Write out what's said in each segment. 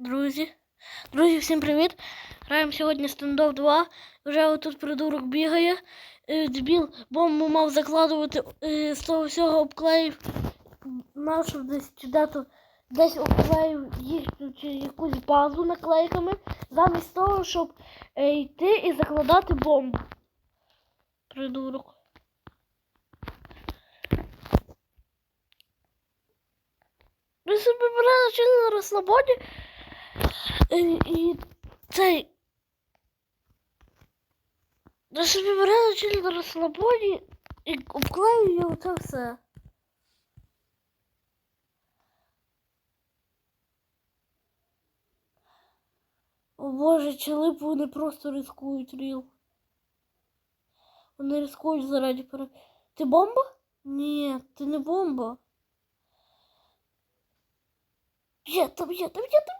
Друзі. Друзі, всім привіт! Граємо сьогодні стендов 2. Вже отут придурок бігає. Е, Дебіл бомбу мав закладувати е, з того всього обклеїв нашу десь чи десь обклеїв їхню чи якусь базу наклейками, замість того, щоб е, йти і закладати бомбу. Придурок. Ми собі брали чи на розслабоні. І, цей. Ми собі брали чи на розслабоні і обклеює оце все. О боже, челип вони просто рискують ріл. Вони рискують заради пере... Ти бомба? Ні, ти не бомба. Є, там є, там є, там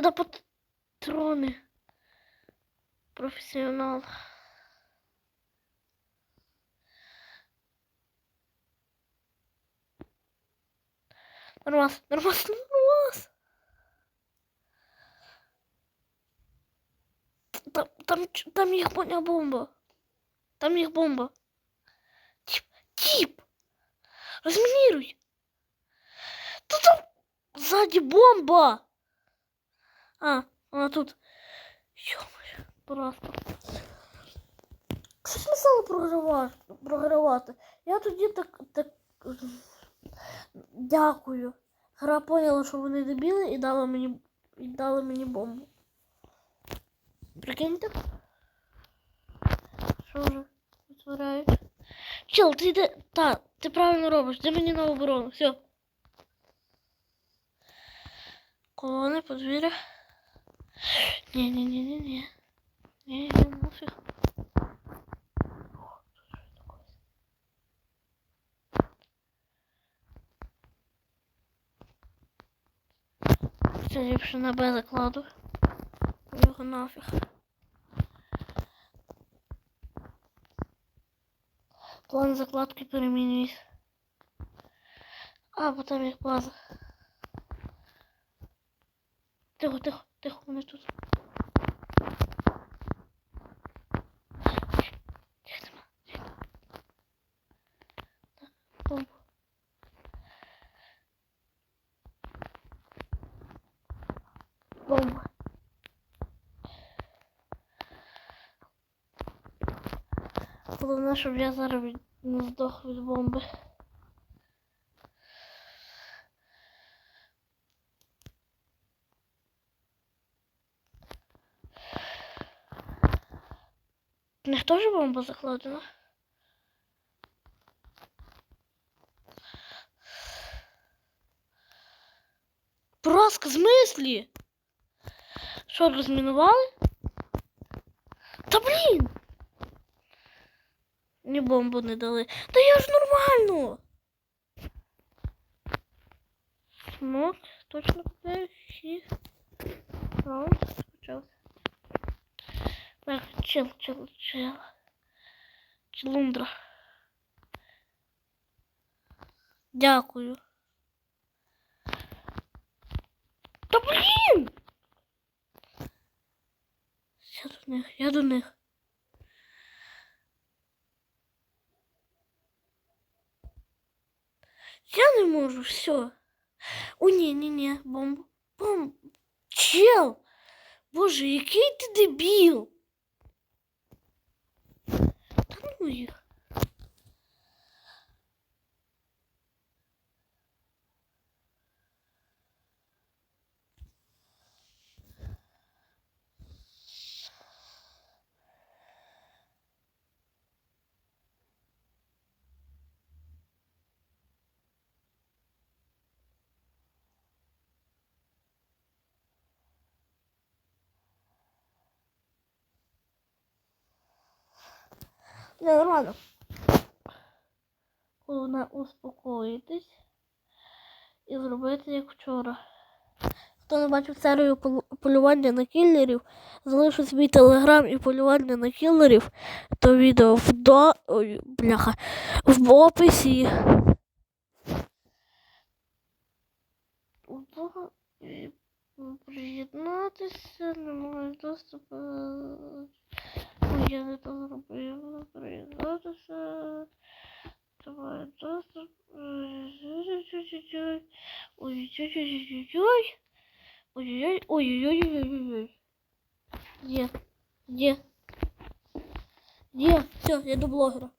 на патроны. Профессионал. Нормас, нормас, нормас. Там, там, там їх поня бомба. Там їх бомба. Тип, тип. Разминируй. Та там Сзади бомба! А, она тут. Ё-моё, просто. Що смисало програвати? програвати? Я тоді так, так. Дякую. Гра поняла, що вони дебіли і дала мені, і дала мені бомбу. Прикиньте? Що вже витворяють? Чел, ти йде. Та, ти правильно робиш, ти мені на оборону. Все. Колони, подвір'я. Тут що таке? Це ліпше на Б закладу. Його нафіг. План закладки перемінюється. А, потім їх база. Тихо, тихо, тихо, вони тут. Їх нема, їх нема. Так, бомбу. Бомба. Головне, щоб я зараз від... не здох від бомби. Теж бомба закладена? Праска, в смислі? Що, розмінували? Та блін! Мені бомбу не дали. Та я ж нормально! Смок, точно купляю всі. Раунд почався. Так, чел, чел, чел. Челундра. Дякую. Та блін! Я до них, я до них. Я не можу, все. О, ні, ні, ні, бомбу. Бомб. Чел! Боже, який ти дебіл! Та нормально. Головне успокоїтись і зробити як вчора. Хто не бачив серію полювання на кіллерів, залишу свій телеграм і полювання на кіллерів, то відео в до... Ой, бляха, в описі. Приєднатися, немає доступу. Я не то зробив. Приєднатися. Давай доступ. Ой-ой-ой. Ой-ой-ой. Ой-ой-ой-ой-ой. Где? Где? Где? Все, я до блогера.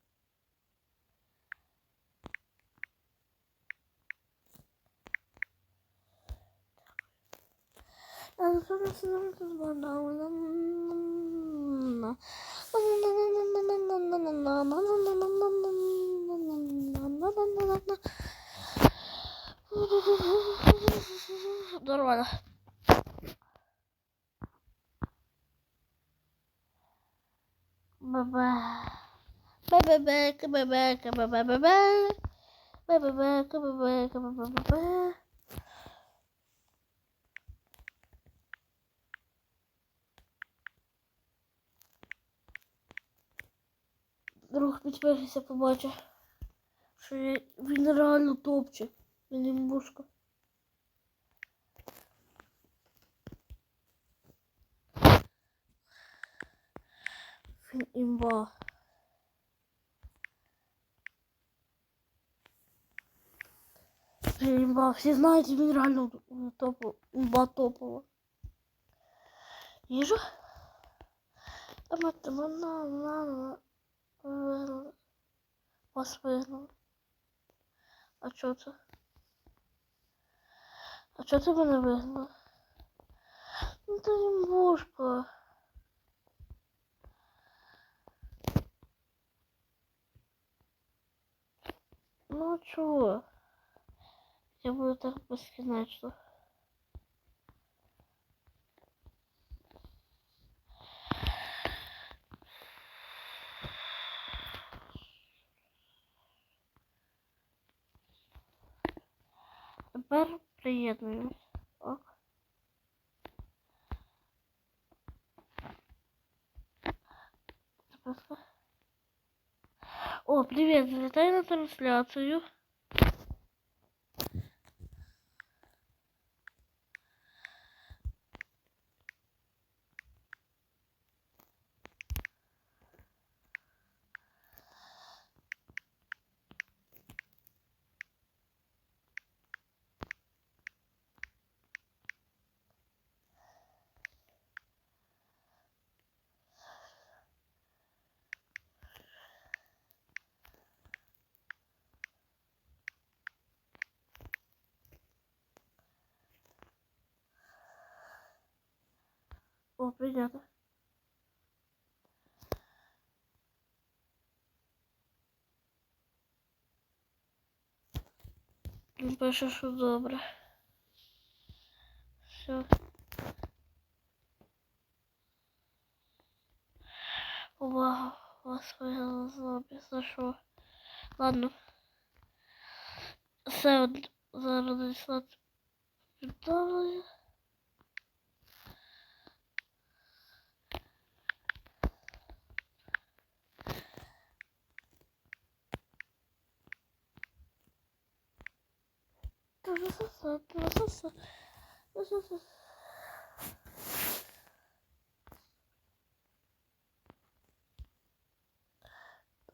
Dur bana. Baba. Bebek, bebek, bebek, bebek. Bebek, bebek, bebek, bebek. Підпишися, побачив, що я, він реально топче. Він імбушка. Він імба. Він імба. Всі знають, він реально топ, імба топова. Їжа? А мати, вона, вона, вигнали. Вас вигнали. А чого це? А чого ти мене вигнала? Ну ти імбушка. Ну а чого? Я буду так безкінечно. Тепер приєднуємось. Ок. О, привет, залетай на трансляцию. О, принято. Він пише, що добре. Все. Увага, вас вигнали з лобі. Ладно. Все зараз надіслати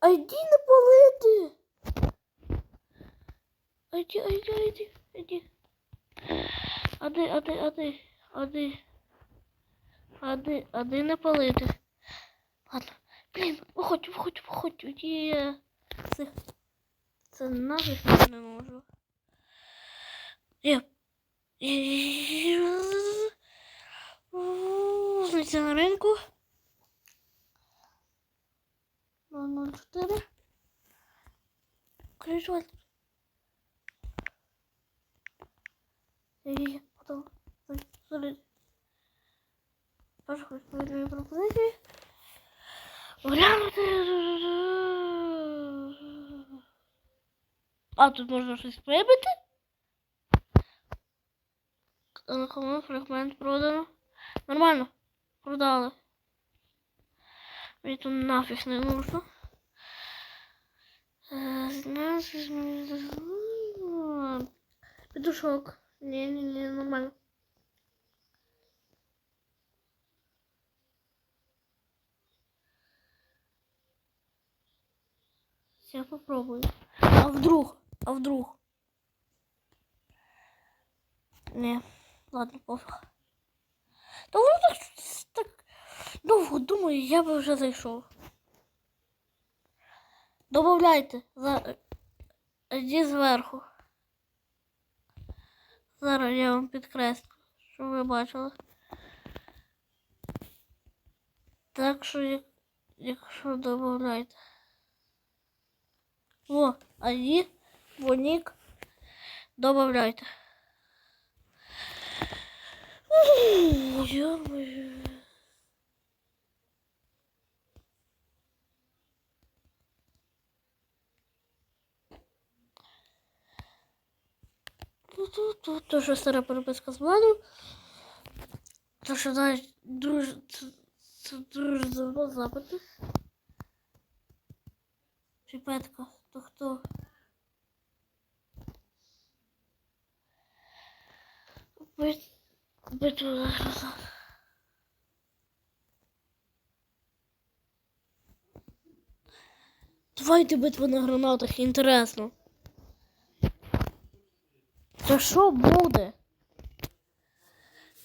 Айди не палити. Айди, айди, айди, айди. Ади, ади, ади, ади. Ади, ади не палити. Ладно. Блін, виходь, виходь, виходь. Є. Це, це нафіг не можу. Знайти на ринку. 004. Ключ И потом Першу хоч повідомлю пропозиції. Глянути. А тут можна щось прибити? Кому фрагмент продано? Нормально. Продали. Мені тут нафіг не нужно. Е, Петушок. Не-не-не, нормально. Я попробую. А вдруг? А вдруг? Не, ладно, пофіг. Та воно так, так довго думаю, я би вже зайшов. Добавляйте за іди зверху. Зараз я вам підкреслю, щоб ви бачили. Так що, як- якщо добавляйте. О, ID, вонік, добавляйте. Ё-моё. Тут то, що стара переписка з владом. То, що навіть дуже, це, дуже давно запити. Піпетка, то хто? Бит... Битва на. Давайте битва на гранатах, інтересно. Це що буде?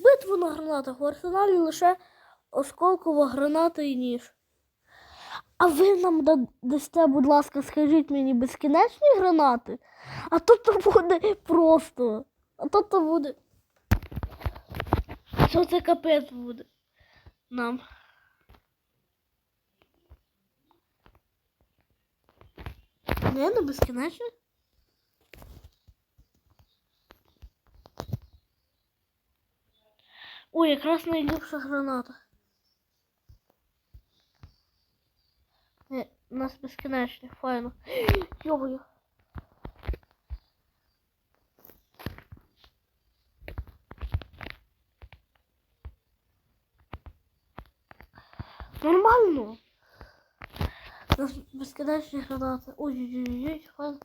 Битва на гранатах. В арсеналі лише осколкова граната і ніж. А ви нам дасте, будь ласка, скажіть мені безкінечні гранати? А то то буде просто. А то то буде. Що це капець буде нам? Не, не безкінечно? Ой, якраз найліпша граната. Не, у нас безкінечні, файно. Йобаю. Нормально. У нас безкінечні гранати. Ой-ой-ой, файно.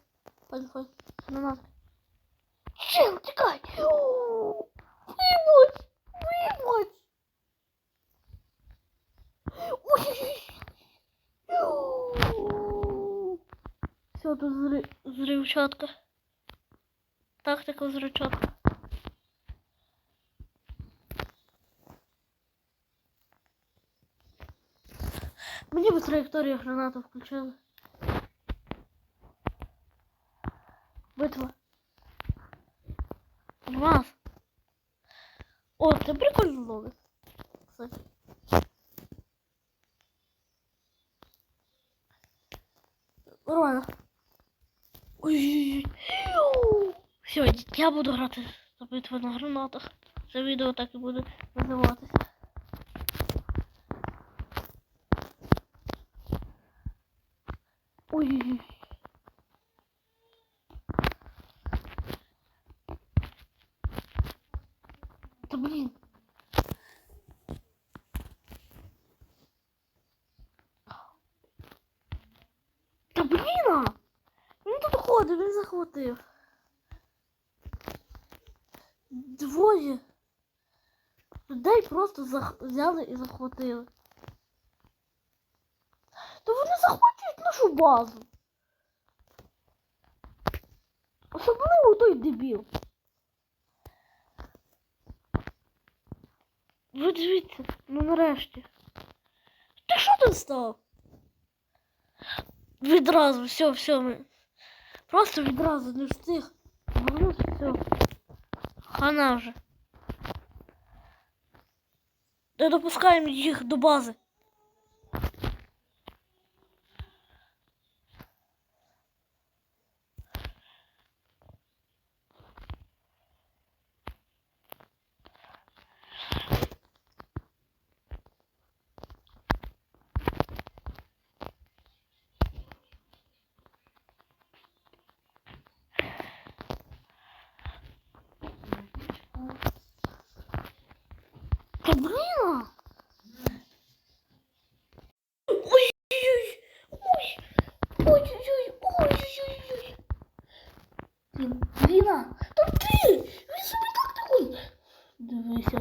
Файно, файно. Гранати. Чел, тікай! Вибач! Вибач! Ой-ой-ой! Все, тут зри... зривчатка. Тактика зривчатка. Траєкторію гранату включили. Битва. Раз. О, це прикольно ловить. Кстати. Нормально. Ой. Все, я буду грати за битву на гранатах. Це відео так і буде називатися. Ой. Та блін. Та блін! а! Він тут ходить, він захватив. Двоє. Людей просто зах... взяли і захватили. То вони нашу базу. Особливо той дебіл. Ви дивіться, ну нарешті. Ти що там став? Відразу, все, все, ми. Просто відразу не встиг. Вернути, все. Хана вже. Не допускаємо їх до бази. блін! Ой-ой-ой! Ой! Ой-ой-ой! Ой-ой-ой! Бліна! Та ти! Він собі так такий! Дивися.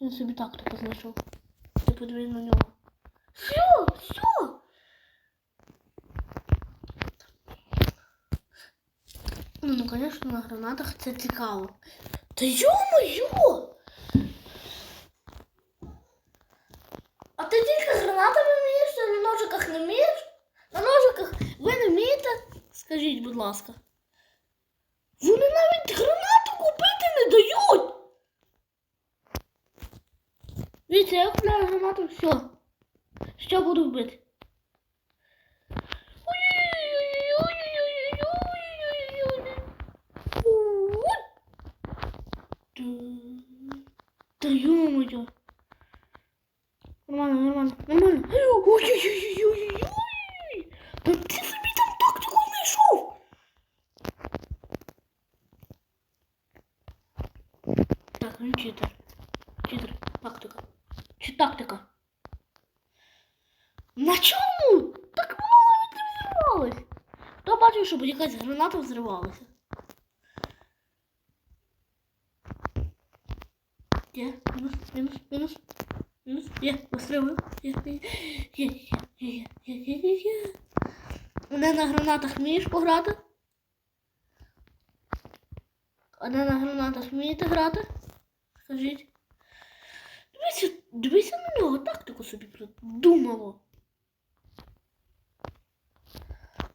Він собі так таку знайшов. Ти подивись на нього. Все! Все! Ну, ну, конечно, на гранатах це цікаво. Та йо-моє! Скажіть, будь ласка. Вони навіть гранату купити не дають. Дивіться, я купляю гранату, все. Що буду вбити? Да ё-моё. Нормально, нормально, нормально. Ой-ой-ой-ой-ой-ой. Да ти собі там тактику знайшов. Так, він читер. Читер, тактика. Чи тактика? На чому? Так воно навіть не взривалось. Хто бачив, граната взривалася? Є, мінус, мінус, мінус, мінус, є, вистрілив, є, є, є, є, є, є, є, є. Мене на гранатах вмієш пограти? А де на гранатах вмієте грати? Скажіть. Дивися, дивися на нього, тактику собі придумало.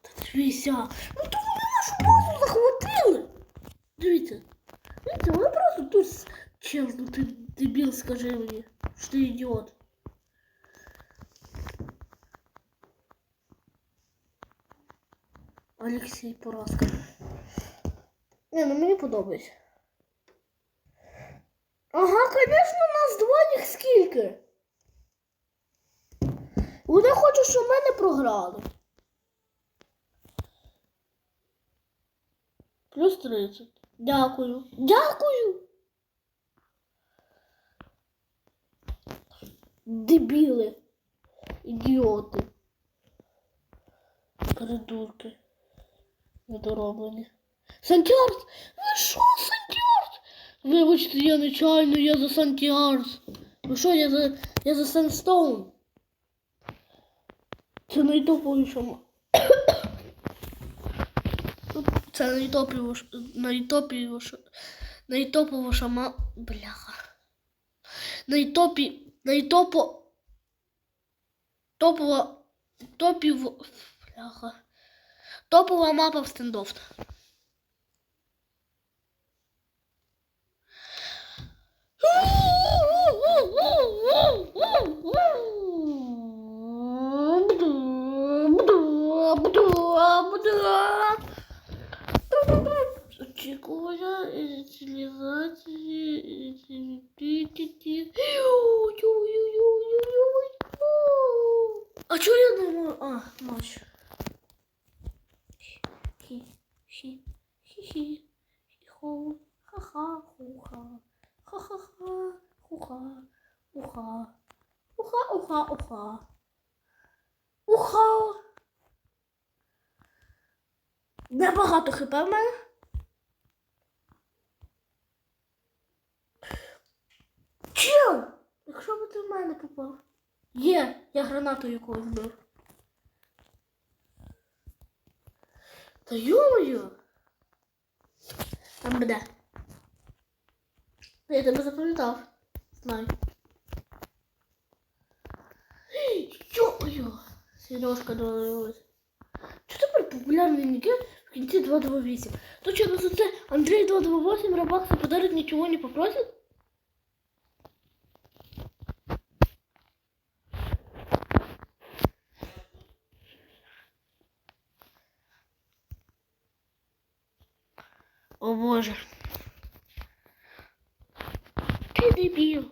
Та дивися. Ну то базу захватили. Дивіться. Дивіться, вони просто тут чел, ну ти дебіл, скажи мені, що ти ідіот. Олексій Поразка. Не, ну мені подобається. Ага, конечно, нас два їх скільки. Вони хочуть, щоб мене програли. Плюс 30. Дякую. Дякую. Дебіли. Ідіоти. Придурки. Недороблені. Сантьярс! Ви що, Сантьярс? Вибачте, я нечайно, я за Сантьярс. Ви що, я за. я за Сенстоун. Це найтоповіша ма- Це найтоповіша, найтоповіша, найтоповіша ма... Бляха. Найтопі, найтопо... Топова... Топів... Бляха. Топова мапа в стендофт. Очікування ініціалізації. А Чикола, телевизор. А чё я думаю? А, ночь. Ха-ха-ха, ха-ха-ха, ха-ха-ха, Уха. Уха-уха-уха. Уха. Небагато хп в мене. Чел! Якщо би ти в мене попав. Є, я гранату якогось збив. Та йо-моє! Там буде. Я тебе запам'ятав. Знаю. Йо-моє! Сережка довелась. Що тепер популярний ніки в кінці 228? Точно за це Андрей 228 Рабакса подарить нічого не попросить? О боже. Ты дебил.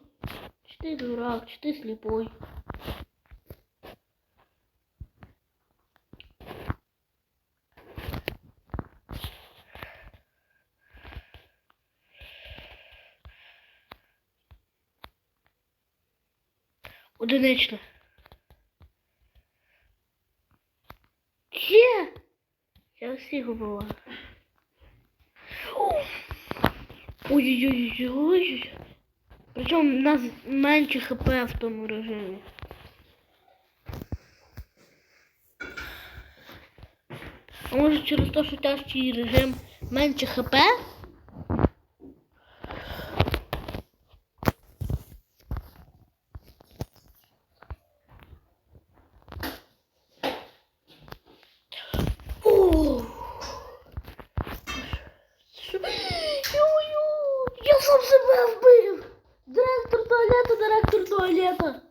Чи ты дурак, чи ты слепой. Одиничне. Є! Я всіх убиваю. Ой-ой-ой-ой. Причому в нас менше хп в тому режимі. А може через те, що тяжкий режим менше хп? О! Що? Ю-ю! Я сам себе вбив! Директор туалету, директор туалета!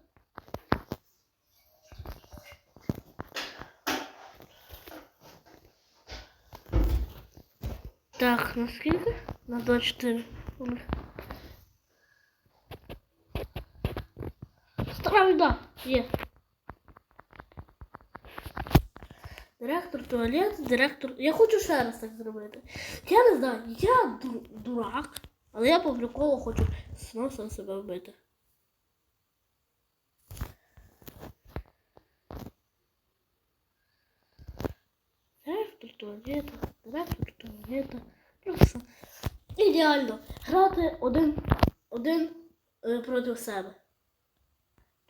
Так, на скільки? На 24. Стара. Є. Директор туалет, директор. Я хочу ще раз так зробити. Я не знаю, я дурак, але я по хочу сам себе вбити. Директор туалета, директор туалета. Ідеально. Грати один, один е, проти себе.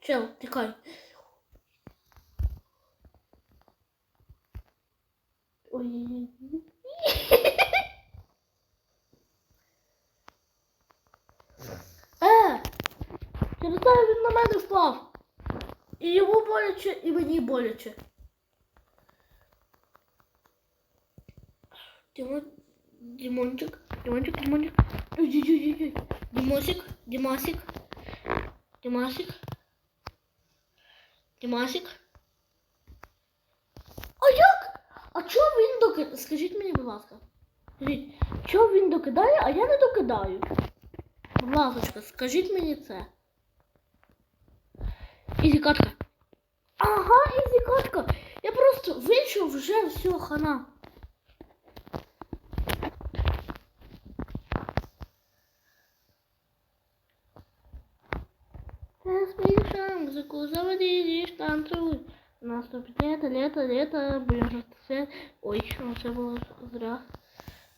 Чел, тікай. Ой. Е! Через те він на мене впав. І йому боляче, і мені боляче. Димон... Димончик, Димончик, Димончик. Димосик, Димасик. Димасик. Димасик. А як? А чого він докидає? Скажіть мені, будь ласка. Скажіть, чого він докидає, а я не докидаю? Будь ласка, скажіть мені це. Ізі катка. Ага, ізі катка. Я просто вийшов вже все, хана. Наступит лето, лето, лето, будем же все... Ой, ну це було зря.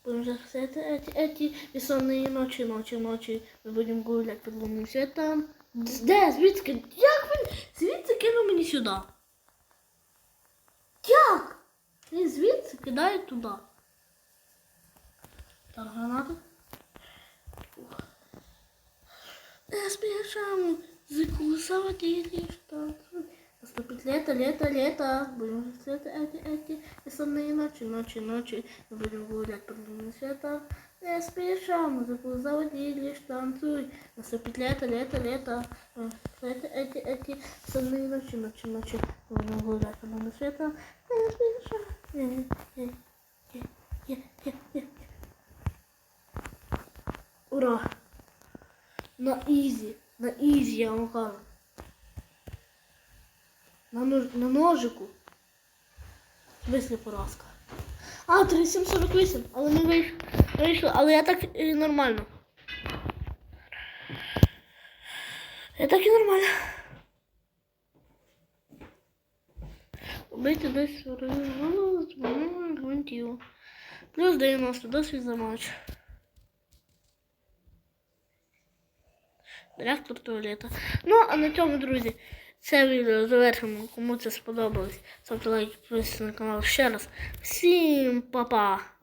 Будем же все это, эти, эти бессонные ночи, ночи, ночи. Ми будемо гулять під лунним світом. Де? Звідки? Як він? Звідси кинув мені сюди. Як? Він звідси кидає туди. Так, гранату. Ух. Я спешам, закусывать или что Наступит лето, лето, лето. Будем света эти, эти бессонные ночи, ночи, ночи. Мы будем гулять под лунным светом. Не спешам, закусывать или танцуй. Наступит лето, лето, лето. Это, эти, эти бессонные ночи, ночи, ночи. Мы будем гулять под лунным светом. Не спешам. Е, е, е, е, е, е. Ура! На ізі, на ізі, я вам кажу. На, нож, на ножику. В смислі поразка. А, 3748, але не вийшло. Але я так і нормально. Я так і нормально. Убити десь гвинтів. Плюс 90 досвід за матч. Директор туалета. Ну, а на цьому, друзі, це відео завершимо. Кому це сподобалось, ставте лайк, підписуйтесь на канал ще раз. Всім па-па!